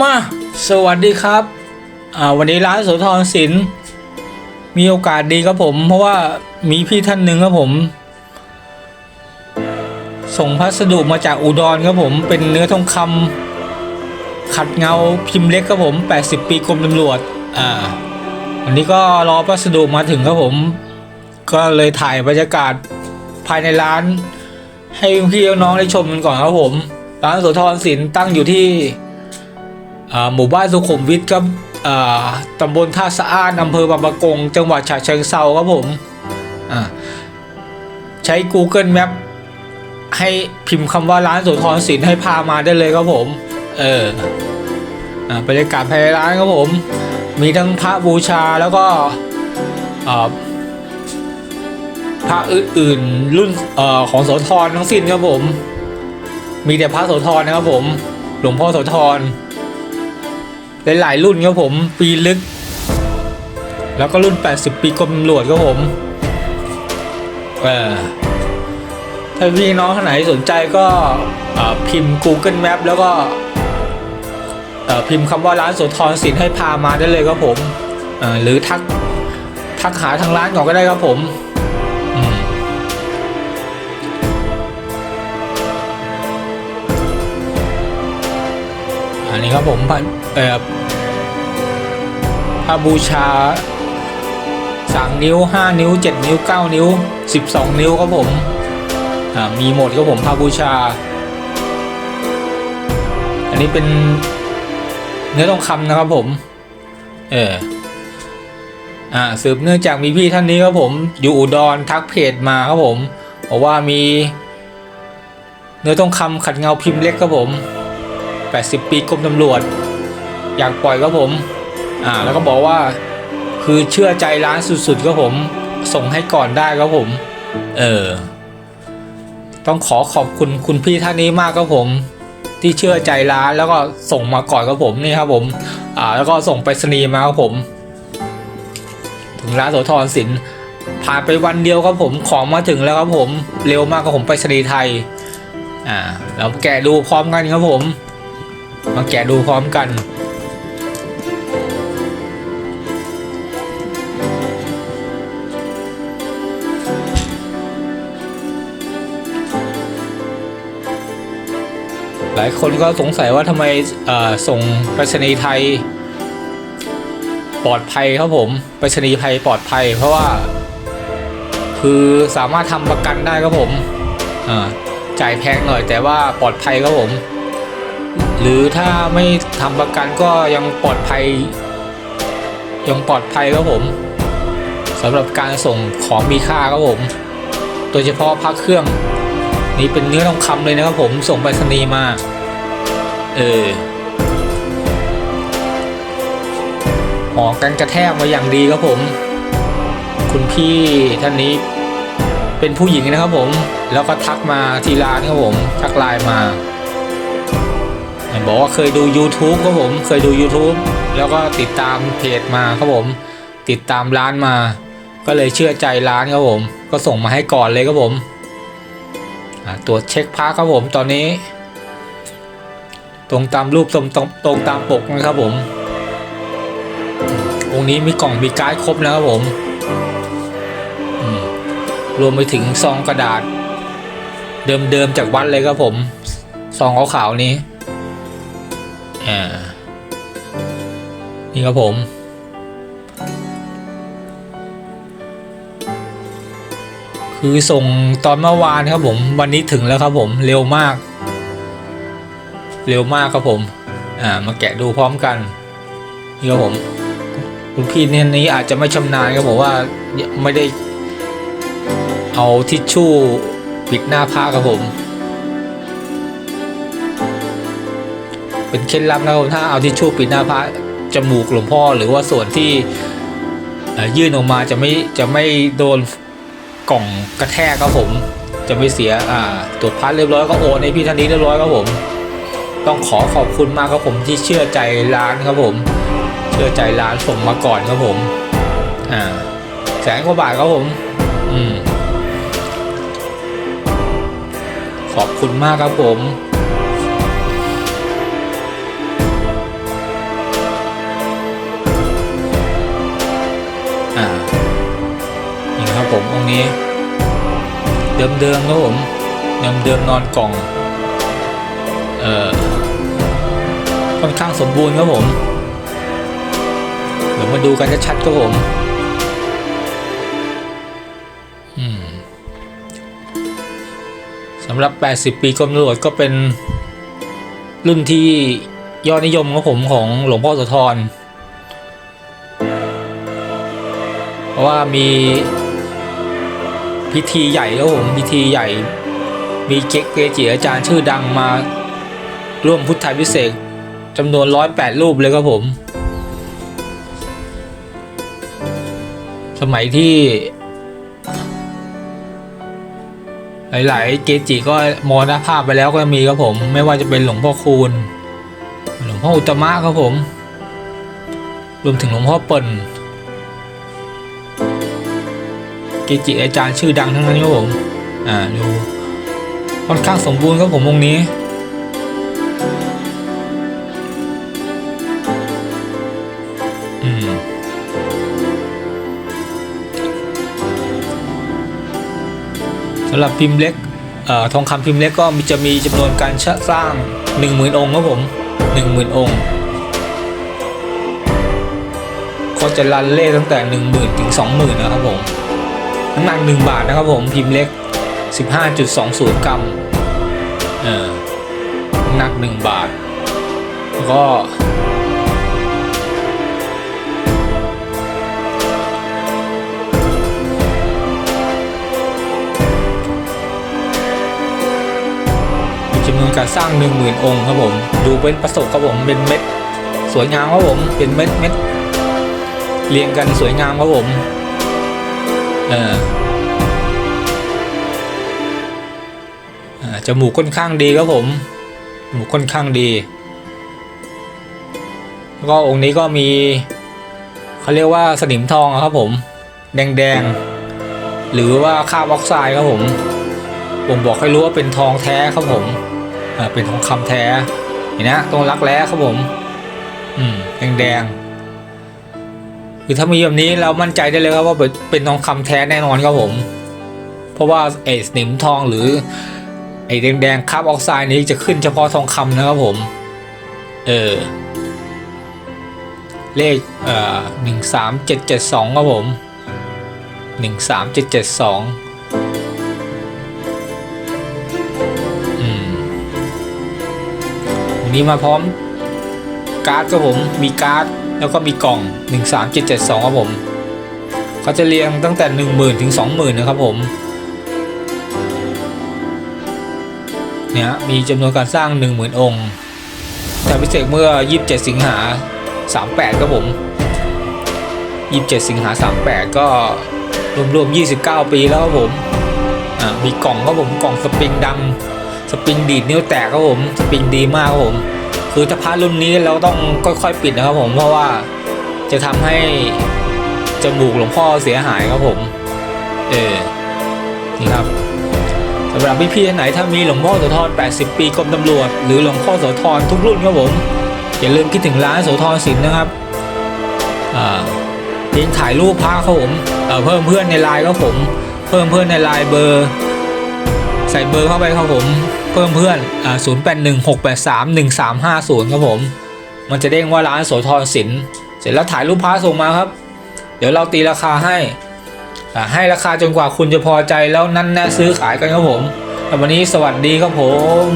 มาสวัสดีครับอ่าวันนี้ร้านโสธรศิลป์มีโอกาสดีครับผม เพราะว่ามีพี่ท่านหนึ่งครับผม ส่งพัสดุมาจากอุดรครับผม เป็นเนื้อทองคำขัดเงาพิมพ์เล็กครับผม 80 ปีกรมตำรวจอ่าวันนี้ก็รอพัสดุมาถึงครับผม ก็เลยถ่ายบรรยากาศภายในร้าน ให้พี่น้องได้ชมกันก่อนครับผม ร้านโสธรศิลป์ตั้งอยู่ที่ หมู่บ้านสุขุมวิทครับตำบลท่าสะอ้านอำเภอบางปะกง จังหวัดฉะเชิงเซาครับผมใช้ Google Map ให้พิมพ์คำว่าร้านโสธรศิลป์ให้พามาได้เลยครับผม เออบรรยากาศภายในร้านครับผม มีทั้งพระบูชาแล้วก็พระอื่นๆรุ่นเอ่อของโสธรทั้งสิ้นครับผม มีแต่พระโสธรนะครับผม หลวงพ่อโสธร หลายๆรุ่นครับผมปีลึก แล้วก็รุ่น 80 ปีกรมตำรวจครับผมเออถ้าพี่น้องท่านไหนสนใจก็พิมพ์ Google Map แล้วก็พิมพ์คำว่าร้านโสธรศิลให้พามาได้เลยครับผมหรือทักทักหาทางร้านก่อนก็ได้ครับผม อันนี้ครับผมเอ่อพระบูชาสามนิ้วห้านิ้วเจ็ดนิ้วเก้านิ้วสิบสองนิ้วครับผมมีหมดครับผมพระบูชา อันนี้เป็นเนื้อทองคำนะครับผม เอออ่าสืบเนื่องจากมีพี่ท่านนี้ครับผม อยู่อุดรทักเพจมาครับผมบอกว่ามี เนื้อทองคำขัดเงาพิมพ์เล็กครับผม 80 ปีกรมตำรวจ อยากปล่อยครับผม อ่า แล้วก็บอกว่า คือเชื่อใจร้านสุดๆครับผม ส่งให้ก่อนได้ครับผม เออ ต้องขอขอบคุณคุณพี่ท่านนี้มากครับผม ที่เชื่อใจร้านแล้วก็ส่งมาก่อนครับผมนี่ครับผม อ่า แล้วก็ส่งไปรษณีย์มาครับผม ถึงร้านโสธรศิลป์ผ่านไปวันเดียวครับผมของมาถึงแล้วครับผม เร็วมากครับผมไปรษณีย์ไทย อ่าเราแกะดูพร้อมกันครับผม มาแกะดูพร้อมกัน หลายคนก็สงสัยว่าทำไมส่งไปรษณีย์ไทย ปลอดภัยครับผมไปรษณีย์ไทยปลอดภัย เพราะว่า คือสามารถทำประกันได้ครับผมจ่ายแพงหน่อยแต่ว่าปลอดภัยครับผม หรือถ้าไม่ทำประกันก็ยังปลอดภัย ยังปลอดภัยครับผมสำหรับการส่งของมีค่าครับผม โดยเฉพาะพักเครื่อง นี่เป็นเนื้อทองคำเลยนะครับผมส่งไปรษณีย์มา เออห่อกันกระแทกมาอย่างดีครับผม คุณพี่ท่านนี้เป็นผู้หญิงนะครับผม แล้วก็ทักมาทีร้านครับผม ทักไลน์มา บอกว่าเคยดู YouTube ครับผมเคยดู YouTube แล้วก็ติดตามเพจมาครับผม ติดตามร้านมา ก็เลยเชื่อใจร้านครับผม ก็ส่งมาให้ก่อนเลยครับผมตรวจเช็คพาครับผมตอนนี้ ตรงตามรูปตรงตรงตรงตามปกนะครับผมองนี้มีกล่องมีการ์ดครบนะครับผมอืมรวมไปถึงซองกระดาษ เดิมๆจากวัดเลยครับผม ซองขาวๆนี้ อ่า นี่ครับผม คือส่งตอนเมื่อวานครับผม วันนี้ถึงแล้วครับผม เร็วมาก เร็วมากครับผม อ่า มาแกะดูพร้อมกัน นี่ครับผม คุณพี่เนี่ยนี้อาจจะไม่ชำนาญครับผมว่าไม่ได้เอาทิชชู่ปิดหน้าผ้าครับผม เป็นเคล็ดลับนะครับถ้าเอาทิชชู่ปิดหน้าพระจมูกหลวงพ่อ หรือว่าส่วนที่ยื่นออกมาจะไม่จะไม่โดนกล่องกระแทกครับผม จะไม่เสียตรวจพัดเรียบร้อยก็โอนให้พี่ท่านนี้เรียบร้อยครับผม ต้องขอขอบคุณมากครับผมที่เชื่อใจร้านครับผม เชื่อใจร้านส่งมาก่อนครับผมอ่าแสนกว่าบาทครับผม อืมขอบคุณมากครับผม นี้ เดิมๆครับผมเดิมๆนอนกล่อง เอ่อค่อนข้างสมบูรณ์ครับผม เดี๋ยวมาดูกันชัดๆครับผมสำหรับ 80 ปีกรมตำรวจก็เป็นรุ่นที่ยอดนิยมครับผมของหลวงพ่อโสธร เพราะว่ามี พิธีใหญ่ครับผมพิธีใหญ่ มีเก๊กเกจิอาจารย์ชื่อดังมา ร่วมพุทธาพิเศษจำนวน108รูปเลยครับผม สมัยที่ หลาย ๆ เกจิก็มรณภาพไปแล้วก็มีครับผม ไม่ว่าจะเป็นหลวงพ่อคูณ หลวงพ่ออุตมะครับผม รวมถึงหลวงพ่อเปิ่น กจิอาจารย์ชื่อดังทั้งนั้นครับผมอ่าดูค่อนข้างสมบูรณ์ครับผมองค์นี้อืมสำหรับพิมพ์เล็กเอ่อทองคำพิมพ์เล็กก็มีจะมีจำนวนการสร้าง 10,000 องค์ครับผม 10,000 องค์ ก็จะรันเล่ตั้งแต่ 10,000 ถึง 20,000 นะครับผม น้ำหนัก1บาทนะครับผมพิมพ์เล็ก 15.20 กรัมเออน้ำหนัก 1 บาท แล้วก็จำนวนการสร้าง 10,000 องค์ครับผม ดูเป็นประสบครับผมเป็นเม็ด สวยงามครับผมเป็นเม็ดเม็ดเรียงกันสวยงามครับผม เออจมูกค่อนข้างดีครับผมจมูกค่อนข้างดี แล้วก็องค์นี้ก็มีเขาเรียกว่าสนิมทองครับผม แดงๆ หรือว่าคราบออกไซด์ครับผมผมบอกให้รู้ว่าเป็นทองแท้ครับผมเป็นทองคำแท้เห็นนะตรงรักแร้ครับผม อืมแดงๆ คือถ้ามีแบบนี้เรามั่นใจได้เลยครับว่าเป็นทองคำแท้แน่นอนครับผม เพราะว่าไอ้สนิมทองหรือไอ้แดงๆคาราบออกไซด์นี้จะขึ้นเฉพาะทองคำนะครับผม เออ เลขเอ่อหนึ่งสามเจ็ดเจ็ดสองครับผมหนึ่งสามเจ็ดเจ็ดสองอืมนนี้มาพร้อมการ์ดครับผมมีการ์ด แล้วก็มีกล่อง 13772 ครับผมเขาจะเรียงตั้งแต่ 10,000 ถึง 20,000 นะครับผม เนี่ยมีจำนวนการสร้าง 10,000 องค์แต่พิเศษเมื่อ 27 สิงหา 38 ครับผม 27 สิงหา 38 ก็รวมๆ 29 ปีแล้วครับผม อ่า มีกล่องครับผม กล่องสปริงดังสปริงดีดนิ้วแตกครับผม สปริงดีมากครับผม คือถ้าพารุ่นนี้เราต้องค่อยๆปิดนะครับผมเพราะว่าจะทำให้จมูกหลวงพ่อเสียหายครับผม เออนี่ครับสำหรับพี่ๆไหนถ้ามีหลวงพ่อโสธร 80 ปีกรมตำรวจ หรือหลวงพ่อโสธรทุกรุ่นครับผม อย่าลืมคิดถึงร้านโสธรศิลป์นะครับอ่าลิงถ่ายรูปพระครับผมเออเพิ่มเพื่อนในไลน์ครับผม เพิ่มเพื่อนในไลน์เบอร์ ใส่เบอร์เข้าไปครับผม เพิ่มเพื่อนอ่าศูนย์แปดหนึ่งหกแปดสามหนึ่งสามห้าศูนย์ครับผม มันจะเด้งว่าร้านโสธรสิน เสร็จแล้วถ่ายรูปพระส่งมาครับ เดี๋ยวเราตีราคาให้ให้ราคาจนกว่าคุณจะพอใจแล้วนั่นแน่ซื้อขายกันครับผมแต่วันนี้สวัสดีครับผม